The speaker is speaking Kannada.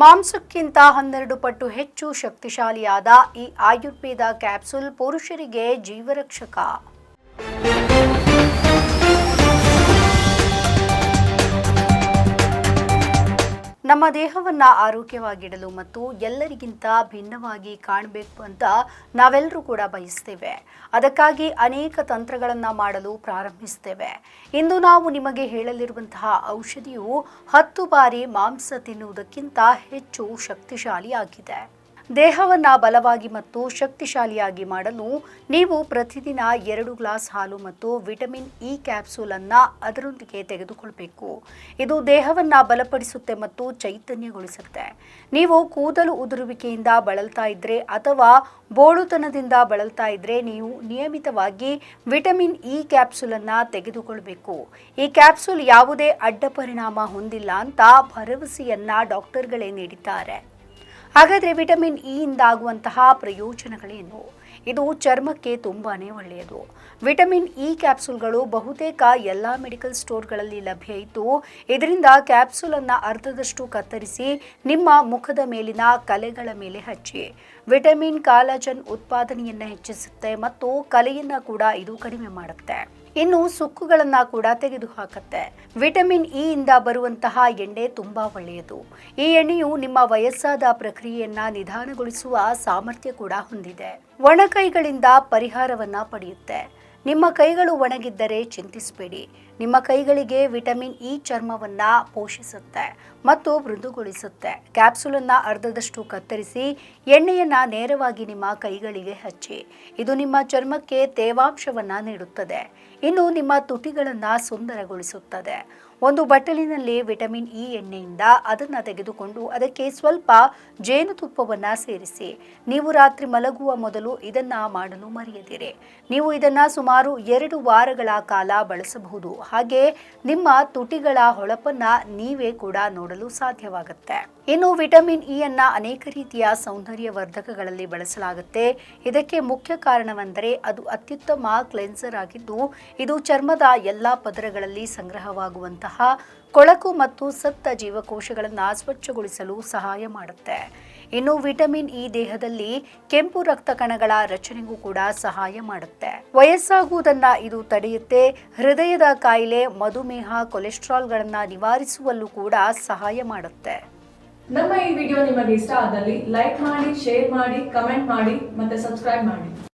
ಮಾಂಸಕ್ಕಿಂತ ಹನ್ನೆರಡು ಪಟ್ಟು ಹೆಚ್ಚು ಶಕ್ತಿಶಾಲಿಯಾದ ಈ ಆಯುರ್ವೇದ ಕ್ಯಾಪ್ಸುಲ್ ಪುರುಷರಿಗೆ ಜೀವರಕ್ಷಕ. ನಮ್ಮ ದೇಹವನ್ನ ಆರೋಗ್ಯವಾಗಿಡಲು ಮತ್ತು ಎಲ್ಲರಿಗಿಂತ ಭಿನ್ನವಾಗಿ ಕಾಣಬೇಕು ಅಂತ ನಾವೆಲ್ಲರೂ ಕೂಡ ಬಯಸ್ತೇವೆ. ಅದಕ್ಕಾಗಿ ಅನೇಕ ತಂತ್ರಗಳನ್ನು ಮಾಡಲು ಪ್ರಾರಂಭಿಸ್ತೇವೆ. ಇಂದು ನಾವು ನಿಮಗೆ ಹೇಳಲಿರುವಂತಹ ಔಷಧಿಯು ಹತ್ತು ಬಾರಿ ಮಾಂಸ ತಿನ್ನುವುದಕ್ಕಿಂತ ಹೆಚ್ಚು ಶಕ್ತಿಶಾಲಿಯಾಗಿದೆ. ದೇಹವನ್ನ ಬಲವಾಗಿ ಮತ್ತು ಶಕ್ತಿಶಾಲಿಯಾಗಿ ಮಾಡಲು ನೀವು ಪ್ರತಿದಿನ ಎರಡು ಗ್ಲಾಸ್ ಹಾಲು ಮತ್ತು ವಿಟಮಿನ್ ಇ ಕ್ಯಾಪ್ಸೂಲನ್ನು ಅದರೊಂದಿಗೆ ತೆಗೆದುಕೊಳ್ಬೇಕು. ಇದು ದೇಹವನ್ನ ಬಲಪಡಿಸುತ್ತೆ ಮತ್ತು ಚೈತನ್ಯಗೊಳಿಸುತ್ತೆ. ನೀವು ಕೂದಲು ಉದುರುವಿಕೆಯಿಂದ ಬಳಲ್ತಾ ಇದ್ದರೆ ಅಥವಾ ಬೋಳುತನದಿಂದ ಬಳಲ್ತಾ ಇದ್ದರೆ ನೀವು ನಿಯಮಿತವಾಗಿ ವಿಟಮಿನ್ ಇ ಕ್ಯಾಪ್ಸೂಲನ್ನು ತೆಗೆದುಕೊಳ್ಬೇಕು. ಈ ಕ್ಯಾಪ್ಸೂಲ್ ಯಾವುದೇ ಅಡ್ಡ ಪರಿಣಾಮ ಹೊಂದಿಲ್ಲ ಅಂತ ಭರವಸೆಯನ್ನು ಡಾಕ್ಟರ್ಗಳೇ ನೀಡಿದ್ದಾರೆ. ಹಾಗಾದರೆ ವಿಟಮಿನ್ ಇ ಇಂದ ಆಗುವಂತಹ ಪ್ರಯೋಜನಗಳೇನು? ಇದು ಚರ್ಮಕ್ಕೆ ತುಂಬಾ ಒಳ್ಳೆಯದು. ವಿಟಮಿನ್ ಇ ಕ್ಯಾಪ್ಸುಲ್ಗಳು ಬಹುತೇಕ ಎಲ್ಲ ಮೆಡಿಕಲ್ ಸ್ಟೋರ್ಗಳಲ್ಲಿ ಲಭ್ಯ ಇತ್ತು ಇದರಿಂದ ಕ್ಯಾಪ್ಸುಲನ್ನು ಅರ್ಧದಷ್ಟು ಕತ್ತರಿಸಿ ನಿಮ್ಮ ಮುಖದ ಮೇಲಿನ ಕಲೆಗಳ ಮೇಲೆ ಹಚ್ಚಿ. ವಿಟಮಿನ್ ಕಾಲಜನ್ ಉತ್ಪಾದನೆಯನ್ನು ಹೆಚ್ಚಿಸುತ್ತೆ ಮತ್ತು ಕಲೆಯನ್ನು ಕೂಡ ಇದು ಕಡಿಮೆ ಮಾಡುತ್ತೆ. ಇನ್ನು ಸುಕ್ಕುಗಳನ್ನ ಕೂಡ ತೆಗೆದುಹಾಕತ್ತೆ. ವಿಟಮಿನ್ ಇ ಇಂದ ಬರುವಂತಹ ಎಣ್ಣೆ ತುಂಬಾ ಒಳ್ಳೆಯದು. ಈ ಎಣ್ಣೆಯು ನಿಮ್ಮ ವಯಸ್ಸಾದ ಪ್ರಕ್ರಿಯೆಯನ್ನ ನಿಧಾನಗೊಳಿಸುವ ಸಾಮರ್ಥ್ಯ ಕೂಡ ಹೊಂದಿದೆ. ಒಣಕೈಗಳಿಂದ ಪರಿಹಾರವನ್ನ ಪಡೆಯುತ್ತೆ. ನಿಮ್ಮ ಕೈಗಳು ಒಣಗಿದ್ದರೆ ಚಿಂತಿಸಬೇಡಿ. ನಿಮ್ಮ ಕೈಗಳಿಗೆ ವಿಟಮಿನ್ ಇ ಚರ್ಮವನ್ನು ಪೋಷಿಸುತ್ತೆ ಮತ್ತು ಮೃದುಗೊಳಿಸುತ್ತೆ. ಕ್ಯಾಪ್ಸುಲನ್ನು ಅರ್ಧದಷ್ಟು ಕತ್ತರಿಸಿ ಎಣ್ಣೆಯನ್ನು ನೇರವಾಗಿ ನಿಮ್ಮ ಕೈಗಳಿಗೆ ಹಚ್ಚಿ. ಇದು ನಿಮ್ಮ ಚರ್ಮಕ್ಕೆ ತೇವಾಂಶವನ್ನು ನೀಡುತ್ತದೆ. ಇನ್ನು ನಿಮ್ಮ ತುಟಿಗಳನ್ನು ಸುಂದರಗೊಳಿಸುತ್ತದೆ. ಒಂದು ಬಟ್ಟಲಿನಲ್ಲಿ ವಿಟಮಿನ್ ಇ ಎಣ್ಣೆಯಿಂದ ಅದನ್ನು ತೆಗೆದುಕೊಂಡು ಅದಕ್ಕೆ ಸ್ವಲ್ಪ ಜೇನುತುಪ್ಪವನ್ನು ಸೇರಿಸಿ. ನೀವು ರಾತ್ರಿ ಮಲಗುವ ಮೊದಲು ಇದನ್ನ ಮಾಡಲು ಮರೆಯದಿರಿ. ನೀವು ಇದನ್ನ ಸುಮಾರು ಎರಡು ವಾರಗಳ ಕಾಲ ಬಳಸಬಹುದು. ಹಾಗೆ ನಿಮ್ಮ ತುಟಿಗಳ ಹೊಳಪನ್ನ ನೀವೇ ಕೂಡ ನೋಡಲು ಸಾಧ್ಯವಾಗುತ್ತೆ. ಇನ್ನು ವಿಟಮಿನ್ ಇ ಅನ್ನ ಅನೇಕ ರೀತಿಯ ಸೌಂದರ್ಯ ವರ್ಧಕಗಳಲ್ಲಿ ಬಳಸಲಾಗುತ್ತೆ. ಇದಕ್ಕೆ ಮುಖ್ಯ ಕಾರಣವೆಂದರೆ ಅದು ಅತ್ಯುತ್ತಮ ಕ್ಲೆನ್ಸರ್ ಆಗಿದ್ದು, ಇದು ಚರ್ಮದ ಎಲ್ಲಾ ಪದರಗಳಲ್ಲಿ ಸಂಗ್ರಹವಾಗುವಂತಹ ಕೊಳಕು ಮತ್ತು ಸತ್ತ ಜೀವಕೋಶಗಳನ್ನು ಸ್ವಚ್ಛಗೊಳಿಸಲು ಸಹಾಯ ಮಾಡುತ್ತೆ. ಇನ್ನು ವಿಟಮಿನ್ ಇ ದೇಹದಲ್ಲಿ ಕೆಂಪು ರಕ್ತ ಕಣಗಳ ರಚನೆಗೂ ಕೂಡ ಸಹಾಯ ಮಾಡುತ್ತೆ. ವಯಸ್ಸಾಗುವುದನ್ನ ಇದು ತಡೆಯುತ್ತೆ. ಹೃದಯದ ಕಾಯಿಲೆ, ಮಧುಮೇಹ, ಕೊಲೆಸ್ಟ್ರಾಲ್ಗಳನ್ನ ನಿವಾರಿಸುವಲ್ಲೂ ಕೂಡ ಸಹಾಯ ಮಾಡುತ್ತೆ. ನಮ್ಮ ಈ ವಿಡಿಯೋ ನಿಮಗೆ ಇಷ್ಟ ಆದಲ್ಲಿ ಲೈಕ್ ಮಾಡಿ, ಶೇರ್ ಮಾಡಿ, ಕಮೆಂಟ್ ಮಾಡಿ ಮತ್ತೆ ಸಬ್ಸ್ಕ್ರೈಬ್ ಮಾಡಿ.